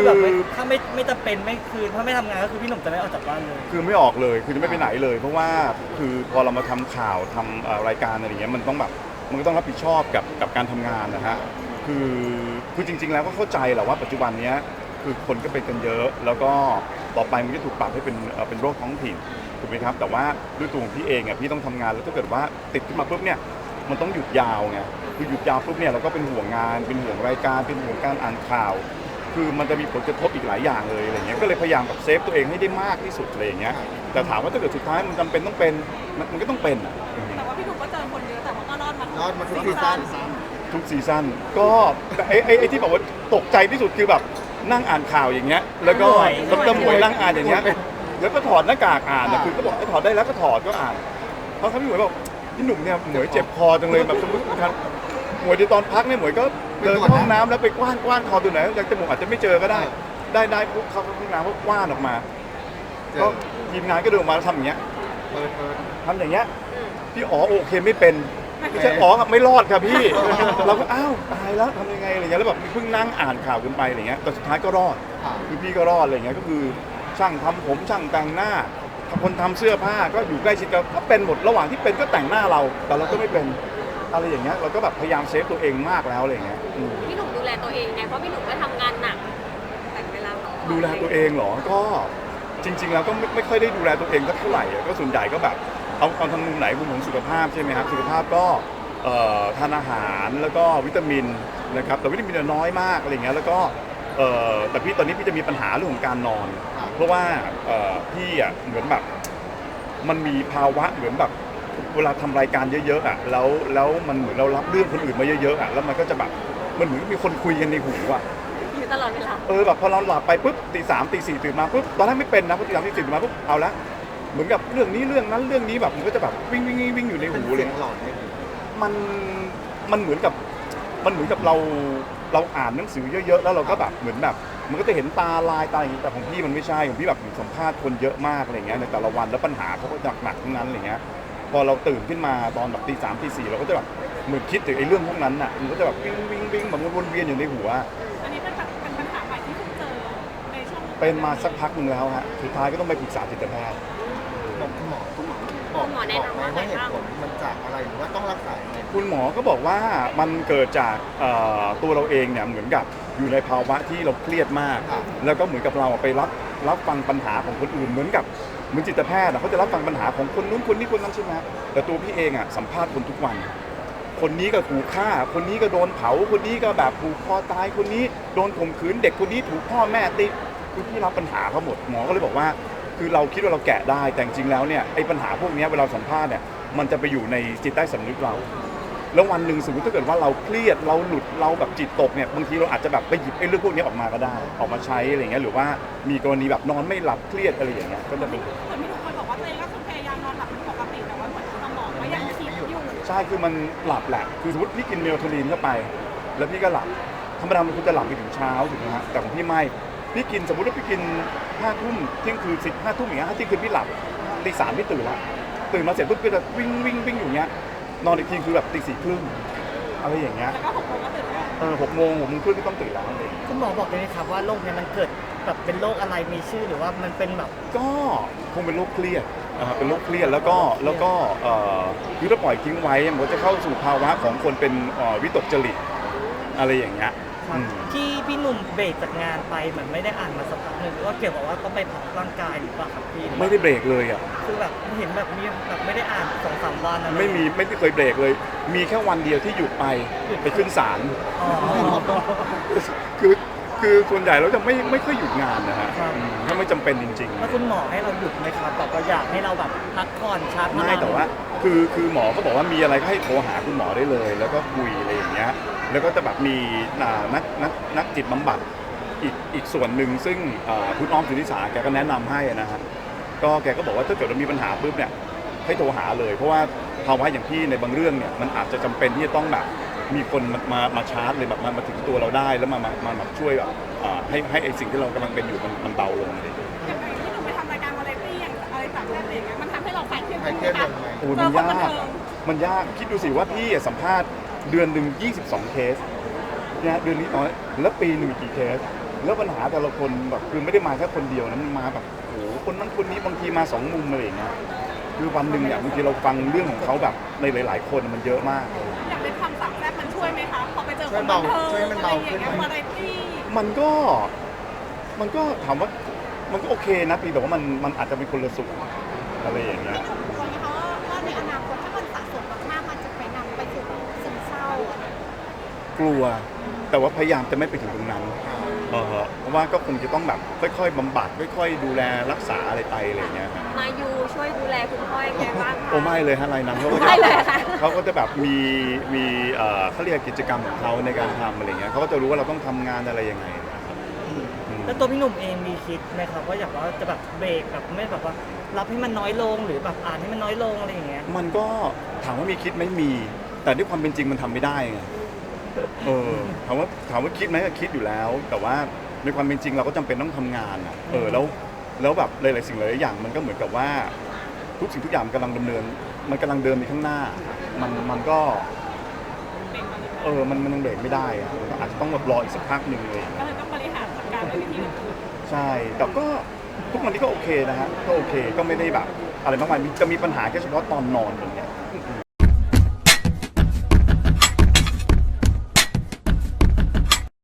คือแบบไม่ถ้าไม่ไม่จำเป็นไม่คือถ้าไม่ทำงานก็คือพี่หนุ่มจะไม่ออกจากบ้านเลย คือไม่ออกเลยคือจะไม่ไปไหนเลย เพราะว่าคือพอเรามาทำข่าวทำเอ่อรายการอะไรอย่างเงี้ยมันต้องแบบมันก็ต้องรับผิดชอบกับกับการทำงานนะฮะคือคือจริง ๆ แล้วก็เข้าใจแหละว่าปัจจุบันเนี้ยคือคนก็เป็นกันเยอะ แล้วก็ต่อไปมันก็ถูกปรับให้เป็นเอ่อเป็นโรคท้องถิ่นถูกไหมครับ แต่ว่าด้วยตัวของพี่เองอะพี่ต้องทำงานแล้วถ้าเกิดว่าติดขึ้นมาปุ๊บเนี่ยมันต้องหยุดยาวไงคือหยุดยาวปุ๊บเนี่ยเราก็เป็นห่วงงานเป็นห่วงรายการเป็นห่วงการอ่านข่าว คือมันจะมีผลกระทบอีกหลายอย่างเลยอะไรเงี้ยก็เลยพยายามแบบเซฟตัวเองให้ได้มากที่สุดอะไรอย่างเงี้ยแต่ถามว่าถ้าเกิดสุดท้ายมันจำเป็นต้องเป็นมันมันก็ต้องเป็นอะแต่ว่าพี่หนุ่มก็เจอคนเยอะแต่ว่าก็รอดมารอดมาทุกซีซั่น ทุกซีซั่นก็แต่ไอ้ไอ้ไอ้ที่บอกว่าตกใจที่สุดคือแบบนั่งอ่านข่าวอย่างเงี้ย แล้วก็หน่วยดรหมวยนั่งอ่านอย่างเงี้ยแล้วก็ถอดหน้ากากอ่านนะคือก็บอกให้ถอดได้แล้วก็ถอดก็อ่านเพราะเขาพี่หมวยบอกพี่หนุ่มเนี่ยหมวยเจ็บคอจังเลยแบบสมมติครับ หมวยในตอนพักเนี่ยหมวยก็เดินเข้าห้องน้ำแล้วไปกว้านกว้านคอตัวไหนอยากจมูกอาจจะไม่เจอก็ได้ ได้ได้ปุ๊บเข้าห้องน้ำก็กว้านออกมาก็ทีมงานก็เดินออกมาแล้วทำอย่างเงี้ยเปิดเปิด ทำอย่างเงี้ยพี่อ๋อโอเคไม่เป็นไม่ใช่อ๋อครับไม่รอดครับพี่ เราก็อ้าวตายแล้วทำยังไงอะไรเงี้ยแล้วแบบเพิ่งนั่งอ่านข่าวกันไปอะไรเงี้ยแต่สุดท้ายก็รอด ค่ะคือพี่ก็รอดอะไรเงี้ยก็คือช่างทำผมช่างแต่งหน้าคนทำเสื้อผ้าก็อยู่ใกล้ชิดกันก็เป็นหมดระหว่างที่เป็นก็แต่งหน้าเรา แต่เราก็ไม่เป็น อะไรอย่างเงี้ยเราก็แบบพยายามเซฟตัวเองมากแล้วอะไรเงี้ยอืมพี่หนุ่มดูแลตัวเองไงเพราะพี่หนุ่มก็ทำงานหนักแต่งเวลาพักผ่อนดูแลตัวเองเหรอก็จริง ๆ แล้วก็ไม่ไม่ค่อยได้ดูแลตัวเองสักเท่าไหร่อะก็ส่วนใหญ่ก็แบบเอาเอาทางมุมไหนมุมของสุขภาพใช่ไหมครับสุขภาพก็เอ่อทานอาหารแล้วก็วิตามินนะครับแต่วิตามินเนี่ยน้อยมากอะไรเงี้ยแล้วก็เอ่อแต่พี่ตอนนี้พี่จะมีปัญหาเรื่องของการนอน เพราะว่าเอ่อพี่อะเหมือนแบบ มันมีภาวะเหมือนแบบ เวลาทำรายการเยอะๆอะแล้วแล้วมันเหมือนเรารับเรื่องคนอื่นมาเยอะๆอะแล้วมันก็จะแบบมันเหมือนมีคนคุยกันในหูอะอยู่ตลอดเวลาเออแบบพอเราหลับไปปุ๊บตีสามตีสี่ตื่นมาปุ๊บตอนแรกไม่เป็นนะพอตีสามตีสี่ตื่นมาปุ๊บเอาละเหมือนกับเรื่องนี้เรื่องนั้นเรื่องนี้แบบมันก็จะแบบวิ่งวิ่งวิ่งวิ่งอยู่ในเป็นหูเลเสียยงหลอนเนี่ยมันมันเหมือนกับมันเหมือนกับเราเราอ่านหนังสือเยอะๆ แล้วเราก็แบบเหมือนแบบ มันก็จะเห็นตาลายตาอย่างนี้แต่ของพี่มันไม่ใช่ของพี่แบบสัมภาษณ์คนเยอะมากอะไรเงี้ยในแต่ละวันแล้วปัญหาเขาก็หนักๆทั้งนั้นอะไรเงี้ย พอเราตื่นขึ้นมาตอนแบบตีสามตีสี่เราก็จะแบบเหมือนคิดถึงไอ้เรื่องพวกนั้นน่ะมันก็จะแบบวิ่งวิ่งวิ่งแบบวนเวียนอยู่ในหัว อันนี้เป็นแบบเป็นปัญหาใหม่ที่เพิ่งเจอในช่วงเป็นมาสักพักหนึ่งแล้วฮะสุดท้ายก็ต้องไปปรึกษาจิตแพทย์บอกคุณหมอคุณหมอบอกคุณหมอแนะนำว่าบอกไหมว่าเหไงบ้างตุผลมันจากอะไรหรือว่าต้องรักษายังไงคุณหมอก็บอกว่ามันเกิดจากเอ่อตัวเราเองเนี่ยเหมือนกับอยู่ในภาวะที่เราเครียดมากครับแล้วก็เหมือนกับเราไปรับรับฟังปัญหาของคนอื่น เหมือนกับ เหมือนจิตแพทย์อะเขาจะรับฟังปัญหาของคนนู้นคนนี้คนนั้นใช่ไหมแต่ตัวพี่เองอะสัมภาษณ์คนทุกวัน คนนี้ก็ถูกฆ่า คนนี้ก็โดนเผา คนนี้ก็แบบผูกคอตาย คนนี้โดนข่มขืน เด็กคนนี้ถูกพ่อแม่ตีคือพี่รับปัญหาเขาหมด หมอก็เลยบอกว่า คือเราคิดว่าเราแกะได้ แต่จริงแล้วเนี่ยไอ้ปัญหาพวกนี้เวลาสัมภาษณ์เนี่ย มันจะไปอยู่ในจิตใต้สำนึกเรา แล้ววันหนึ่งสมมติถ้าเกิดว่าเราเครียดเราหลุดเราแบบจิตตกเนี่ยบางทีเราอาจจะแบบไปหยิบไอ้เรื่องพวกนี้ออกมาก็ได้ ออกมาใช้อะไรอย่างเงี้ยหรือว่ามีกรณีแบบนอนไม่หลับเครียดอะไรอย่างเงี้ยก็จะเป็นส่วนที่ทุกคนบอกว่าตัวเองก็คือพยายามนอนหลับเป็นปกติแต่ว่าเหมือนสมองก็ยังคิดอยู่ใช่คือมันหลับแหละคือสมมติพี่กินเมลโทนินเข้าไป แล้วพี่ก็หลับธรรมดามันควรจะหลับไปถึงเช้าถูกไหมฮะแต่ของพี่ไม่พี่กินสมมติว่าพี่กินห้าทุ่มเที่ยงคืนสิบห้าทุ่มอย่างเงี้ยห้าเที่ยงคืนพี่หลับตีสามพี่ตื่นละตื่นมาเสร็จปุ๊บก็จะวิ่งวิ่งวิ่งอยู่อย่างเงี้ย นอนอีกทีคือแบบตีสี่ครึ่งอะไรอย่างเงี้ยแล้วก็หกโมงก็ตื่นแล้วเออหกโมงหกโมงครึ่งก็ต้องตื่นแล้วอะไรอย่างเงี้ยคุณหมอบอกเลยนะครับว่าโรคเนี้มันเกิดแบบเป็นโรคอะไรมีชื่อหรือว่ามันเป็นแบบก็คงเป็นโรคเครียดอ่าเป็นโรคเครียดแล้วก็แล้วก็เอ่อคือถ้าปล่อยทิ้งไว้มันก็จะเข้าสู่ภาวะของคนเป็นเอ่อวิตกจริตอะไรอย่างเงี้ยอืม ที่พี่หนุ่มเบรกจากงานไปเหมือนไม่ได้อ่านมาสักพักหนึ่งว่าเกี่ยวกับว่าต้องไปพักร่างกายหรือเปล่าครับพี่ไม่ได้เบรกเลยอะคือแบบเห็นแบบมีแบบไม่ได้อ่านสองสามวันอะไรไม่มีไม่ได้เคยเบรกเลย มีแค่วันเดียวที่หยุดไปไปขึ้นศาลอ๋อ คือคือส่วนใหญ่เราจะไม่ไม่ค่อยหยุดงานนะฮะครับอืมถ้าไม่จำเป็นจริงแล้วคุณหมอให้เราหยุดไหมครับแบบเราอยากให้เราแบบพักผ่อนชาร์จๆพลัง ไม่แต่ว่าคือคือหมอก็บอกว่ามีอะไรก็ให้โทรหาคุณหมอได้เลย แล้วก็คุยอะไรอย่างเงี้ยแล้วก็จะแบบมีอ่านักนักนักจิตบำบัดอีกอีกส่วนหนึ่งซึ่งอ่าคุณอ้อมสุนิสาแกก็แนะนำให้นะฮะก็แกก็บอกว่าถ้าเกิดเรามีปัญหาปุ๊บเนี่ยให้โทรหาเลย เพราะว่าภาวะอย่างพี่ในบางเรื่องเนี่ยมันอาจจะจำเป็นที่จะต้องแบบ มีคนมามามาชาร์จเลยแบบมามาถึงตัวเราได้แล้วมามามามาช่วยแบบอ่าให้ให้ไอสิ่งที่เรากำลังเป็นอยู่มันมันเบาลงอะไรอย่างเงี้ยอย่างไรที่หนูไปทำรายการวาไรตี้อย่างอะไรต่างๆอะไรอย่างเงี้ยมันทำให้เราคลายเครียดใครเครียดลงไหมโอ้ยเจมัอนคนบันยากเทิอะงมันยากคิดดูสิว่าพี่อะสัมภาษณ์เดือนหนึ่ง22 เคสนะเดือนนี้ตอนแล้วปีหนึ่งกี่เคส แล้วปัญหาแต่ละคนแบบคือไม่ได้มาแค่คนเดียวนะมันมาแบบโอ้โหคนนั้นคนนี้บางทีมาสองมุมอะไรอย่างเงี้ยคือวันหนึ่งเนี่ยบางทีเราฟังเรื่องของเขาแบบในหลาย ๆ คนมันเยอะมากอยากเป็นคำสั่งแรกมัน ช่วยไหมคะพอไปเจอคช่วยนเบาบันเทิงช่วยให้มันอะไรเบาอย่างขึ้นเงี้ยไหมวาไรตี้มันก็มันก็ถามว่ามันก็โอเคนะเพียงแต่ว่ามันมันอาจจะเป็นคนละสุขอะไรอย่างเงี้ยกลัวไหมคะว่าว่าในอนาคตถ้ามันสะสมมากๆมันจะไปนำไปสู่ซึมเศร้ากลัว แต่ว่าพยายามจะไม่ไปถึงตรงนั้นเออฮะ เพราะว่าก็คงจะต้องแบบค่อยๆบำบัดค่อย ๆ ดูแลรักษาอะไรไปอะไรอย่างเงี้ยครับมายูช่วยดูแลคุณพ่อยังไงบ้างคะ โอ้ไม่เลยฮะอะไรนั้นเขาก็จะไม่เลยค่ะ เขาก็จะแบบมีมีเอ่อเขาเรียกกิจกรรมของเขาในการทำอะไรเงี้ยเขาก็จะรู้ว่าเราต้องทำงานอะไรยังไงนะครับอืม แล้วตัวพี่หนุ่มเองมีคิดไหมครับว่าอยากว่าจะแบบเบรกแบบไม่แบบว่า รับให้มันน้อยลงหรือแบบอ่านให้มันน้อยลงอะไรอย่างเงี้ย มันก็ถามว่ามีคิดไหมมี แต่ด้วยความเป็นจริงมันทำไม่ได้ไง เออถามว่าถามว่าคิดไหมก็คิดอยู่แล้ว แต่ว่าในความเป็นจริงเราก็จำเป็นต้องทำงานอะเออแล้วแล้วแบบหลายๆสิ่งหลายๆอย่างมันก็เหมือนกับว่า ทุกสิ่งทุกอย่างมันกำลังดำเนิน มันกำลังเดินไปข้างหน้า มันมันก็ เออมันมันยังเบรกไม่ได้อะมันก็อาจจะต้องแบบรออีกสักพักหนึ่งเลย ก็เลยต้องบริหารจัดการด้วยวิธีอื่นใช่ แต่ก็ทุกวันนี้ก็โอเคนะฮะ ก็โอเค ก็ไม่ได้แบบ อะไรมากมายมีจะมีปัญหาแค่เฉพาะตอนนอนอย่างเงี้ย